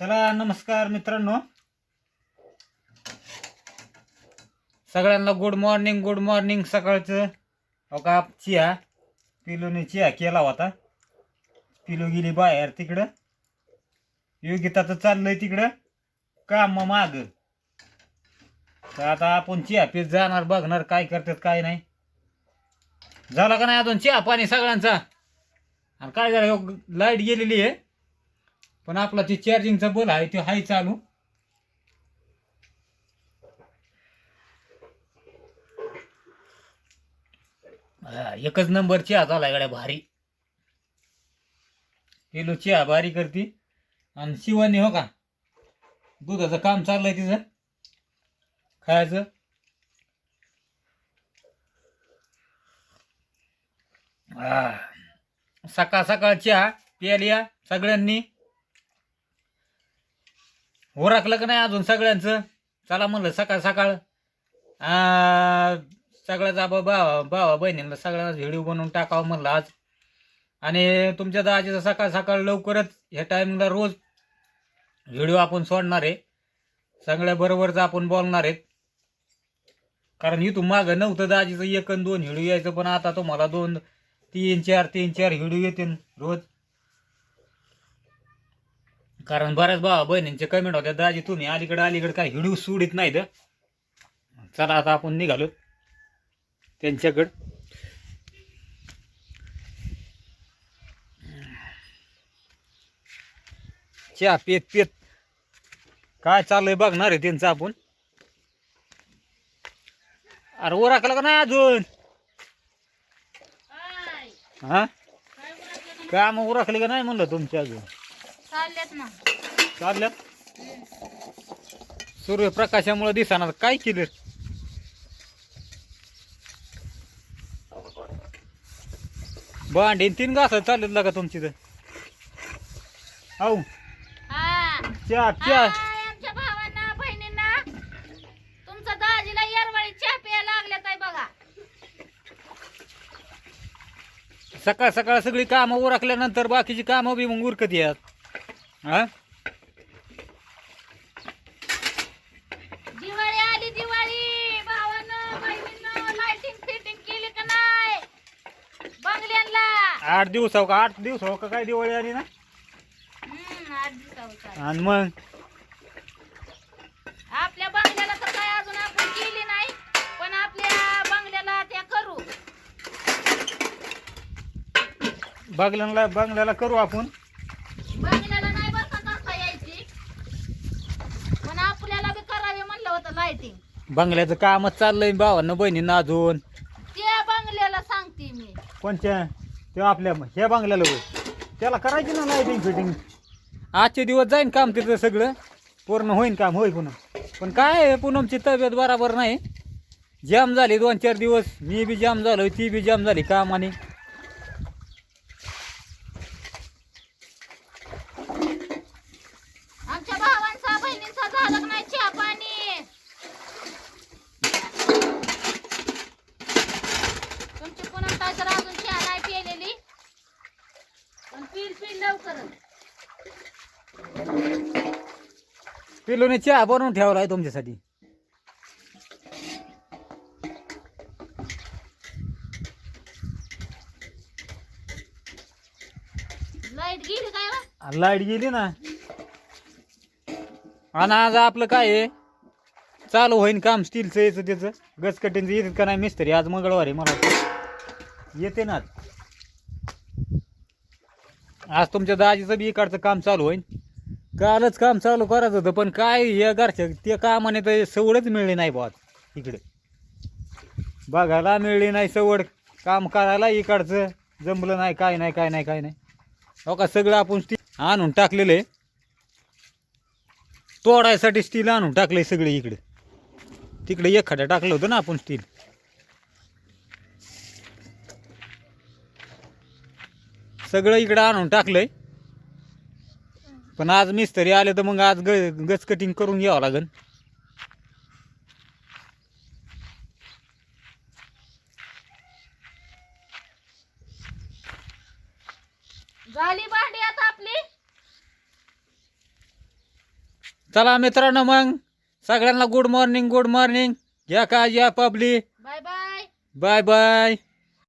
चला नमस्कार मित्रांनो. सगळ्यांना गुड मॉर्निंग गुड मॉर्निंग सकाळचं हो का चिया. पिलूने चिया केला होता. पिलू गेली बाहेर तिकडं. योगिता तर चाललंय तिकडं. काम माग. तर आता आपण चिया पीत जाणार बघणार काय करतात काय नाही. झाला का नाही अजून चिया पाणी सगळ्यांचा? आणि काय झालं लाइट गेलेली आहे. पण आपला ते चार्जिंगचा बल आहे तो हाय चालू. हा, एकच नंबर चहा झाला गाड्या भारी. किलो चहा भारी करते. आणि शिवानी हो का दुधाचं काम चाललंय तिचं. खायचं. हा. सकाळ सकाळ चहा प्यालिया सगळ्यांनी. ओरखलं का नाही अजून सगळ्यांचं? चला म्हणलं सकाळ सकाळ. सगळ्याच आबा बा भावा भावा बहिणींना सगळ्यांना व्हिडिओ बनवून टाकावं म्हणलं आज. आणि तुमच्या दाजीचं सकाळ सकाळ लवकरच ह्या टायमिंगला रोज व्हिडिओ आपण सोडणार आहे. सगळ्या बरोबरच आपण बोलणार आहेत. कारण इथून मागं नव्हतं दाजीचं एक आणि दोन व्हिडिओ यायचं पण आता तुम्हाला दोन तीन चार तीन चार व्हिडिओ येतील रोज. कारण बऱ्याच भावा बहिणींचे कमेंट होत्या दाजी तुम्ही अलीकडे अलीकडे काय व्हिडिओ सोडित नाहीत चला आता आपण निघालो त्यांच्याकडं. चहा पेत पेत. काय चाललंय बघणार आहे त्यांचं आपण? अरे ओराखला का नाही अजून? हा? काम उरकले का नाही म्हणलं तुमच्या अजून? चाललेत ना. चालल्या सूर्यप्रकाशामुळे दिसणार काय केलं? भांडीन तीन घास चाललेत का तुमची तर. हा. चहा चहा हाय, आमच्या भावांना बहिणींना. तुमचा दाजीला येरवाळी चहा प्यायला लागल्यात आहे बघा. सकाळ सकाळ सगळी कामं उरकल्यानंतर बाकीची कामं बी मग उरकत येत. हा? दिवाळी आली दिवाळी! भावानं बहिणीनं लाइटिंग फिटिंग केली का नाही? बंगल्यांना! आठ दिवस हो का? आठ दिवस हो का काय दिवाळी आली ना? हम्म, आठ दिवसावर आणि मग? आपल्या बंगल्याला तर काय अजून आपण केली नाही पण आपल्या बंगल्याला त्या करू. बंगल्याला बंगल्याला करू आपण बंगल्याला नाही बरं का करता यायची पण आपल्याला बी करावे म्हणलं होतं लाइटिंग बंगल्याचं कामच चाललंय भावांना बहिणींना अजून. त्या बंगल्याला सांगते मी. कोणत्या? ते आपल्या ह्या बंगल्याला होय. त्याला करायची ना लाईटिंग फिटिंग आजचे दिवस जाईन काम तिथं सगळं. पूर्ण होईन काम होय पुन्हा. पण काय आहे, पूनमची तब्येत बराबर नाही. जाम झाली दोन चार दिवस. मी बी जाम झालो ती बी जाम झाली कामाने. आमच्या भावांचा बहिणींचा झालं का नाही चहा पाणी तुमची पुन्हा काय तर अजून चहा नाही पिलेली पण पिल पिल लवकर पिलोने चहा बनवून ठेवला आहे तुमच्यासाठी. लाइट गेली काय वा? लाइट गेली ना. आणि आज आपलं काय आहे? चालू होईन काम स्टीलचं याचं त्याचं. गच कटिंगचं येतात का नाही मिस्त्री? आज मंगळवार आहे मला. येते ना आज. तुमच्या दाजीचं बी इकडचं काम चालू होईन. कालच काम चालू करायचं होतं पण काय या घरच्या ते कामाने तर सवडच मिळली नाही बुवा इकडे. बघायला मिळली नाही सवड काम करायला इकडचं जमलं नाही काय नाही काय नाही काय नाही. हो का सगळं आपण स्टील आणून टाकलेलं. आहे तोडायसाठी स्टील आणून टाकलंय सगळे इकडे. तिकडे एखाद्या टाकलं होतं ना आपण स्टील सगळं इकडं आणून टाकलंय. पण आज मिस्त्री आले तर मग आज ग गच कटिंग करून घ्यावं लागेल झाली भांडी आता आपली. चला मित्रांनो मग. सगळ्यांना गुड मॉर्निंग गुड मॉर्निंग घ्या काळजी या public bye bye bye bye